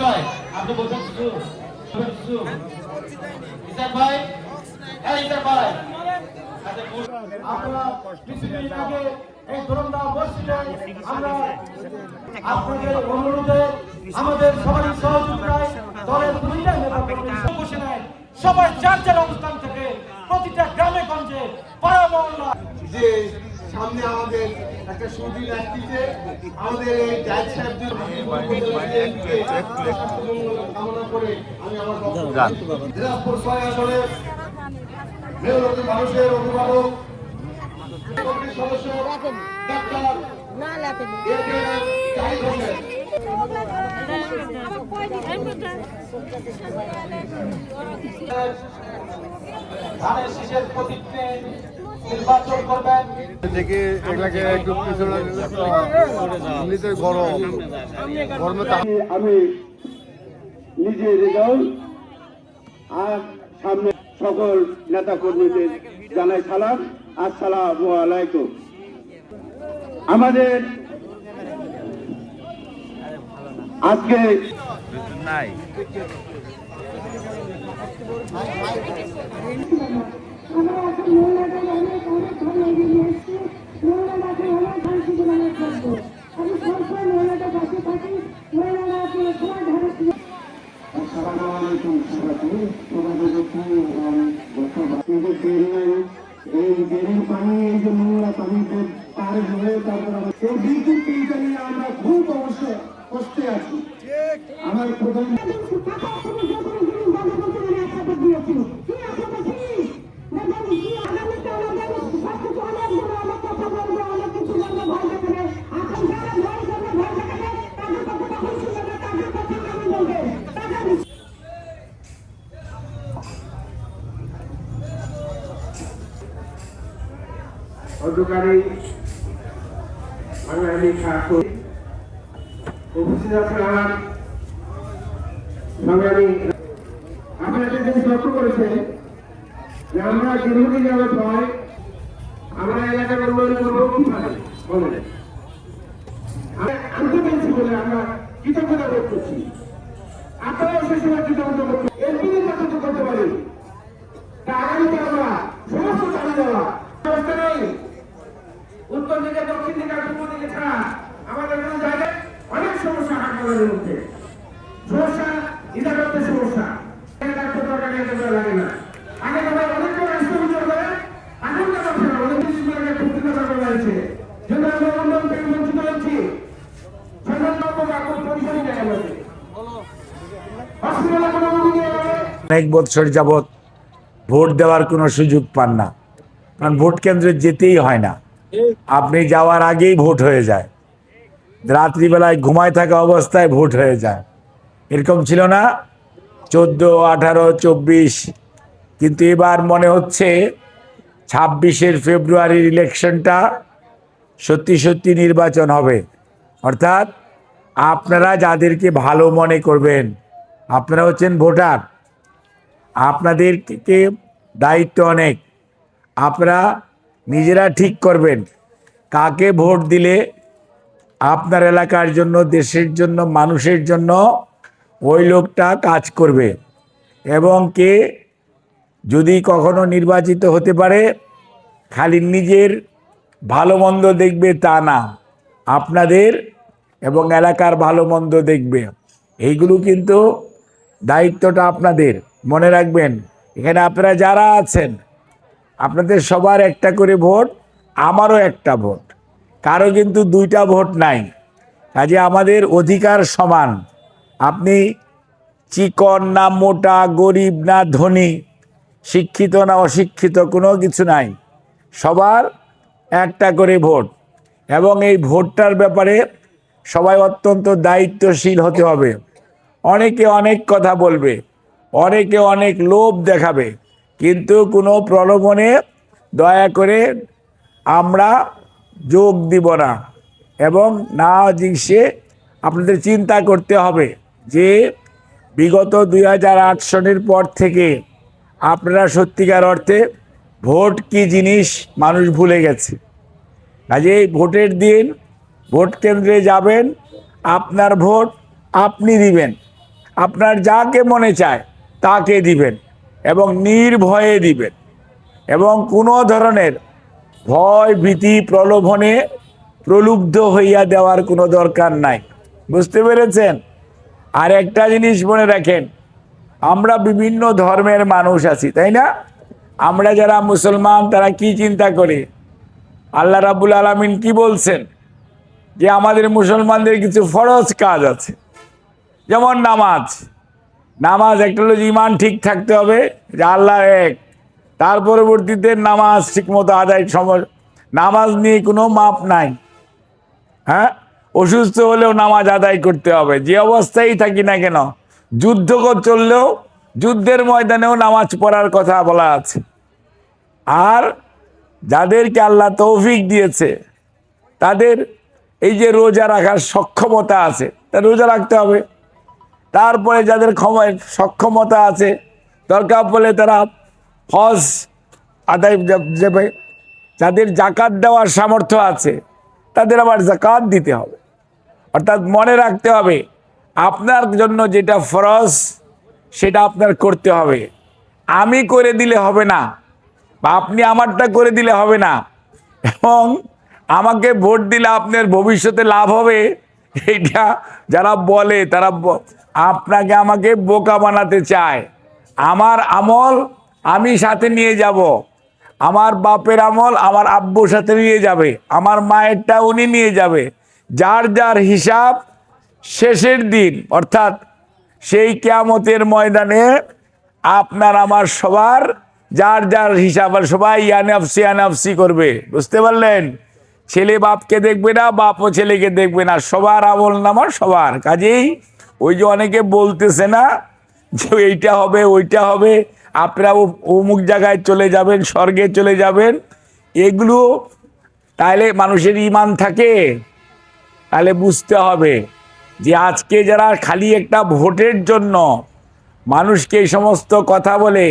ভাই আপনি বলছেন ভাই হ্যাঁ ভাই আপনারা কিছুদিন আগে এই আমরা আপনাদের অনুরোধে আমাদের সবারই সহযোগিতায় দলের দুইটা নেতা কর্মী সব বসে নেয় সবাই যার যার অবস্থান থেকে প্রতিটা গ্রামে গঞ্জে পাড়া মহল্লা যে সামনে আমাদের একটা সুদিন আসতেছে আমাদের এই জাহিদ সাহেব যে কামনা করে আমি আমার বক্তব্য দিনাজপুর ছয় মানুষের অভিভাবক সদস্য ডাক্তার ধানের শীষের প্রতীকে নির্বাচন করবেন। থেকে এগুলাকে একটু পিছনে এমনিতে গরম। গরমে আমি নিজে আর সামনে সকল নেতা কর্মীদের জানাই সালাম। আসসালামু আলাইকুম। আমাদের আজকে আমরা এখন মোল্লাদের অনেক অনেক ভালো এগিয়ে এসেছি মোল্লাদাকে অনেক ধান জীবনের করব আমি সবসময় মোল্লাদের পাশে থাকি আপনার সবার ধারে আসসালামু আলাইকুম সবাইকে তোমাদের কিন্তু এই দেরির পানি এই যে নোংরা পানিতে পার হয়ে তারপর এই বিদ্যুৎ বিলটা নিয়ে আমরা খুব অবশ্য কষ্টে আছি। আমার প্রধান টাকা তুমি যে কোনো জিনিস বন্ধ করতে মানে একসাথে দিয়েছি কি আপনাদের জিনিস দেখবেন কি আগামীতে আমাদের সবকিছু অনেক বড় অনেক কথা বলব অনেক কিছু বলব ভয় দেখাবে এখন যারা ভয় করবে ভয় দেখাবে তাদের কথা তখন শুনবে না তাদের কথা আমি বলবে তাদের অন্ধকারে আমি আমি আপনারা আমরা দীর্ঘদিন যাবত হয়, আমরা এলাকার উন্নয়ন করব আমরা আমরা কৃতজ্ঞতা বোধ করছি। আপনারাও সে সময় কৃতজ্ঞতা বোধ করছেন এমপিদের কাছে তো করতে পারি তা আগামীতে আমরা সমস্ত চালিয়ে যাওয়া ব্যবস্থা নেই উত্তর দিকে দক্ষিণ দিকে আর পূর্ব দিকে ছাড়া আমাদের কোনো জায়গায় অনেক সমস্যা হাসপাতালের মধ্যে সমস্যা ইদারতের সমস্যা এখানে ডাক্তার দরকার নেই, এত করে লাগে না আগে সবাই অনেক বড় হাসপাতাল করে এখন কেন ফেরা অনেক কিছু করে খুব করা হয়েছে যদি আমরা উন্নয়ন থেকে বঞ্চিত হচ্ছি সাধারণ বা কোনো পরিসরই নেই আমাদের হসপিটালে কোনো রোগী নিয়ে গেলে অনেক বছর যাবৎ ভোট দেওয়ার কোনো সুযোগ পান না। কারণ ভোট কেন্দ্রে যেতেই হয় না। আপনি যাওয়ার আগেই ভোট হয়ে যায়। রাত্রিবেলায় ঘুমায় থাকা অবস্থায় ভোট হয়ে যায়। এরকম ছিল না। চোদ্দ, আঠারো, চব্বিশ। কিন্তু এবার মনে হচ্ছে ছাব্বিশের ফেব্রুয়ারির ইলেকশনটা সত্যি সত্যি নির্বাচন হবে। অর্থাৎ আপনারা যাদেরকে ভালো মনে করবেন, আপনারা হচ্ছেন ভোটার। আপনাদেরকে দায়িত্ব অনেক। আপনারা নিজেরা ঠিক করবেন। কাকে ভোট দিলে আপনার এলাকার জন্য, দেশের জন্য, মানুষের জন্য ওই লোকটা কাজ করবে এবং কে যদি কখনো নির্বাচিত হতে পারে, খালি নিজের ভালো মন্দ দেখবে তা না, আপনাদের এবং এলাকার ভালো মন্দ দেখবে। এইগুলো কিন্তু দায়িত্বটা আপনাদের। মনে রাখবেন, এখানে আপনারা যারা আছেন, আপনাদের সবার একটা করে ভোট, আমারও একটা ভোট। কারও কিন্তু দুইটা ভোট নাই। কাজে আমাদের অধিকার সমান। আপনি চিকন না মোটা, গরিব না ধনী, শিক্ষিত না অশিক্ষিত, কোনো কিছু নাই। সবার একটা করে ভোট। এবং এই ভোটটার ব্যাপারে সবাই অত্যন্ত দায়িত্বশীল হতে হবে। অনেকে অনেক কথা বলবে। অনেকে অনেক লোভ দেখাবে, কিন্তু কোনো প্রলোভনে দয়া করে আমরা যোগ দিব না এবং না জিনিসে আপনাদের চিন্তা করতে হবে যে বিগত দুই হাজার আট সনের পর থেকে আপনারা সত্যিকার অর্থে ভোট কি জিনিস মানুষ ভুলে গেছে। কাজে ভোটের দিন ভোট কেন্দ্রে যাবেন, আপনার ভোট আপনি দিবেন, আপনার যাকে মনে চায় তাকে দিবেন এবং নির্ভয়ে দিবেন এবং কোনো ধরনের ভয়, ভীতি, প্রলোভনে প্রলুব্ধ হইয়া দেওয়ার কোনো দরকার নাই। বুঝতে পেরেছেন? আর একটা জিনিস মনে রাখেন, আমরা বিভিন্ন ধর্মের মানুষ আছি, তাই না? আমরা যারা মুসলমান, তারা কি চিন্তা করি? আল্লাহ রাবুল আলমিন কি বলছেন? যে আমাদের মুসলমানদের কিছু ফরজ কাজ আছে, যেমন নামাজ। নামাজ একটা হলো ইমান ঠিক থাকতে হবে, যে আল্লাহ এক। তার পরবর্তীতে নামাজ ঠিকমতো আদায় সময়, নামাজ নিয়ে কোনো মাপ নাই। হ্যাঁ? অসুস্থ হলেও নামাজ আদায় করতে হবে। যে অবস্থায় থাকি না কেন, যুদ্ধ চললেও যুদ্ধের ময়দানেও নামাজ পড়ার কথা বলা আছে। আর যাদেরকে আল্লাহ তৌফিক দিয়েছে, তাদের এই যে রোজা রাখার সক্ষমতা আছে, তা রোজা রাখতে হবে। তারপরে যাদের ক্ষম- সক্ষমতা আছে, দরকার পড়লে তারা হজ আদায় যাবে, যাদের জাকাত দেওয়ার সামর্থ্য আছে, তাদের আবার জাকাত দিতে হবে। অর্থাৎ মনে রাখতে হবে, আপনার জন্য যেটা ফরজ, সেটা আপনার করতে হবে। আমি করে দিলে হবে না, বা আপনি আমারটা করে দিলে হবে না, এবং আমাকে ভোট দিলে আপনার ভবিষ্যতে লাভ হবে এটা যারা বলে, তারা আপনাকে আমাকে বোকা বানাতে চায়। আমার আমল আমি সাথে নিয়ে যাব। আমার বাপের আমল আমার আব্বুর সাথে নিয়ে যাবে। আমার মায়েরটা উনি নিয়ে যাবে। যার যার হিসাব শেষের দিন, অর্থাৎ সেই কেয়ামতের ময়দানে আপনার আমার সবার, যার যার হিসাব আর সবাই ইয়ানাফসি ইয়ানাফসি করবে। বুঝতে পারলেন? ছেলে বাপকে দেখবে না বাপও ছেলেকে দেখবে না, সবার আমল নামা সবার। কাজেই ওই যে অনেকে বলতেছে না যে এইটা হবে, ওইটা হবে, আপনারা অমুক জায়গায় চলে যাবেন, স্বর্গে চলে যাবেন, এগুলো তাহলে মানুষের ইমান থাকে। তাহলে বুঝতে হবে যে আজকে যারা খালি একটা ভোটের জন্য মানুষকে এই সমস্ত কথা বলে,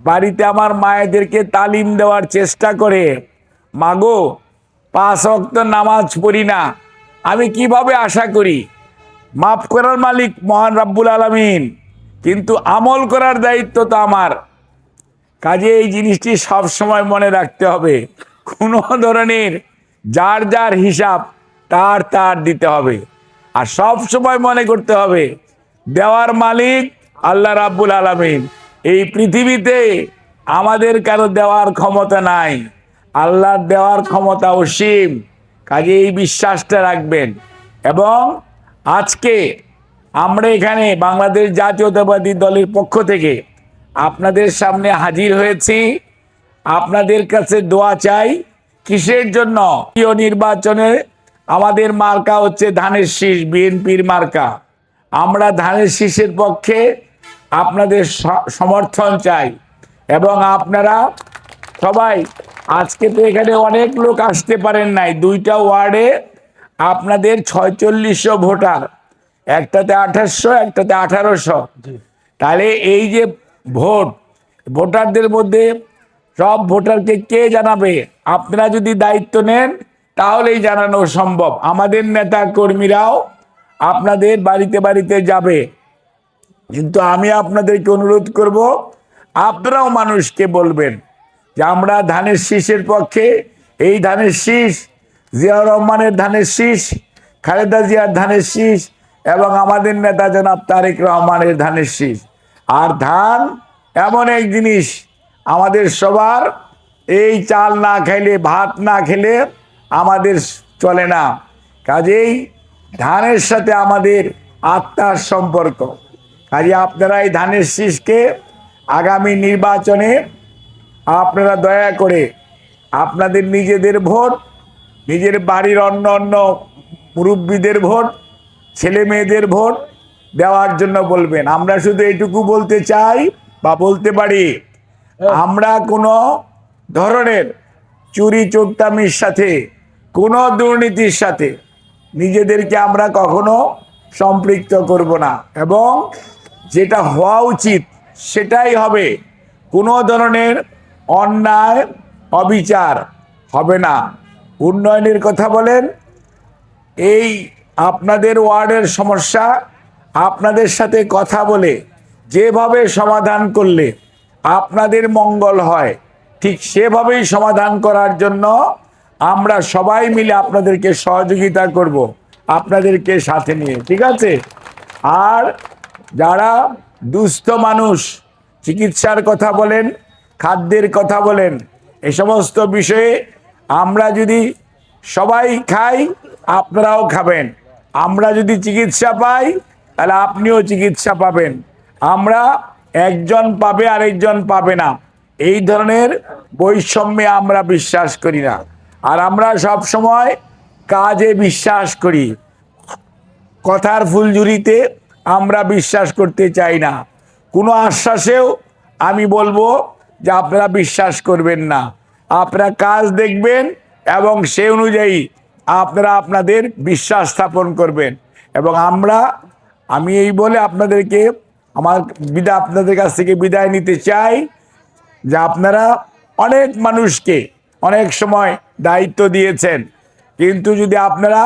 বাড়িতে আমার মায়েদেরকে তালিম দেওয়ার চেষ্টা করে, মাগো পাঁচ অক্ত নামাজ পড়ি না। আমি কীভাবে আশা করি? মাফ করার মালিক মহান রাব্বুল আলমিন, কিন্তু আমল করার দায়িত্ব তো আমার। কাজে এই জিনিসটি সব সময় মনে রাখতে হবে, কোনো ধরনের যার যার হিসাব তার তার দিতে হবে। আর সব সময় মনে করতে হবে, দেওয়ার মালিক আল্লাহ রাব্বুল আলামিন। এই পৃথিবীতে আমাদের কারও দেওয়ার ক্ষমতা নাই। আল্লাহর দেওয়ার ক্ষমতা অসীম। কাজে এই বিশ্বাসটা রাখবেন। এবং আজকে আমরা এখানে বাংলাদেশ জাতীয়তাবাদী দলের পক্ষ থেকে আপনাদের সামনে হাজির হয়েছি। আপনাদের কাছে দোয়া চাই। কিসের জন্য? প্রিয় নির্বাচনে আমাদের মার্কা হচ্ছে ধানের শীষ, বিএনপির মার্কা। আমরা ধানের শীষের পক্ষে আপনাদের সমর্থন চাই। এবং আপনারা সবাই আজকে তো এখানে অনেক লোক আসতে পারেন নাই। দুইটা ওয়ার্ডে আপনাদের ছয়চল্লিশশো ভোটার একটাতে আঠাশশো একটাতে আঠারোশো। তাহলে এই যে ভোট ভোটারদের মধ্যে সব ভোটারকে কে জানাবে? আপনারা যদি দায়িত্ব নেন তাহলেই জানানো সম্ভব। আমাদের নেতা কর্মীরাও আপনাদের বাড়িতে বাড়িতে যাবে। কিন্তু আমি আপনাদেরকে অনুরোধ করব আপনারাও মানুষকে বলবেন। যে আমরা ধানের শীষের পক্ষে, এই ধানের শীষ, জিয়াউর রহমানের ধানের শীষ, খালেদা জিয়ার ধানের শীষ এবং আমাদের নেতা জনাব তারেক রহমানের ধানের শীষ। আর ধান এমন এক জিনিস, আমাদের সবার, এই চাল না খাইলে ভাত না খেলে আমাদের চলে না। কাজেই ধানের সাথে আমাদের আত্মার সম্পর্ক। কাজে আপনারা এই ধানের শীষকে আগামী নির্বাচনে আপনারা দয়া করে আপনাদের নিজেদের ভোট নিজের বাড়ির অন্য অন্য মুরব্বীদের ভোট ছেলে মেয়েদের ভোট দেওয়ার জন্য বলবেন। আমরা শুধু এটুকু বলতে চাই বা বলতে পারি আমরা কোনো ধরনের চুরি চোট্টামির সাথে কোনো দুর্নীতির সাথে নিজেদেরকে আমরা কখনো সম্পৃক্ত করব না। এবং যেটা হওয়া উচিত সেটাই হবে। কোনো ধরনের অন্যায়, অবিচার হবে না। উন্নয়নের কথা বলেন। এই আপনাদের ওয়ার্ডের সমস্যা, আপনাদের সাথে কথা বলে, যেভাবে সমাধান করলে আপনাদের মঙ্গল হয়, ঠিক সেভাবেই সমাধান করার জন্য আমরা সবাই মিলে আপনাদেরকে সহযোগিতা করব, আপনাদেরকে সাথে নিয়ে, ঠিক আছে? আর যারা দুস্থ মানুষ, চিকিৎসার কথা বলেন খাদ্যের কথা বলেন, এ সমস্ত বিষয়ে আমরা যদি সবাই খাই, আপনারাও খাবেন। আমরা যদি চিকিৎসা পাই, তাহলে আপনিও চিকিৎসা পাবেন। আমরা একজন পাবে, আরেকজন পাবে না। এই ধরনের বৈষম্যে আমরা বিশ্বাস করি না। আর আমরা সব সময় কাজে বিশ্বাস করি। কথার ফুলঝুরিতে আমরা বিশ্বাস করতে চাই না। কোনো আশ্বাসেও আমি বলব যে আপনারা বিশ্বাস করবেন না। আপনারা কাজ দেখবেন এবং সে অনুযায়ী আপনারা আপনাদের বিশ্বাস স্থাপন করবেন। এবং আমরা, আমি এই বলে আপনাদেরকে আমার বিদায় আপনাদের কাছ থেকে বিদায় নিতে চাই যে আপনারা অনেক মানুষকে অনেক সময় দায়িত্ব দিয়েছেন। কিন্তু যদি আপনারা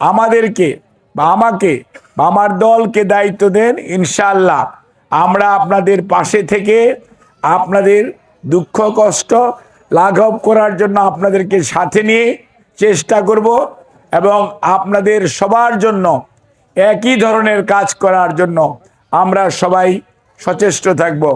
আমাদেরকে বা আমাকে বা আমার দলকে দায়িত্ব দেন ইনশাল্লাহ আমরা আপনাদের পাশে থেকে আপনাদের দুঃখ, কষ্ট লাঘব করার জন্য আপনাদেরকে সাথে নিয়ে চেষ্টা করব এবং আপনাদের সবার জন্য একই ধরনের কাজ করার জন্য আমরা সবাই সচেষ্ট থাকব।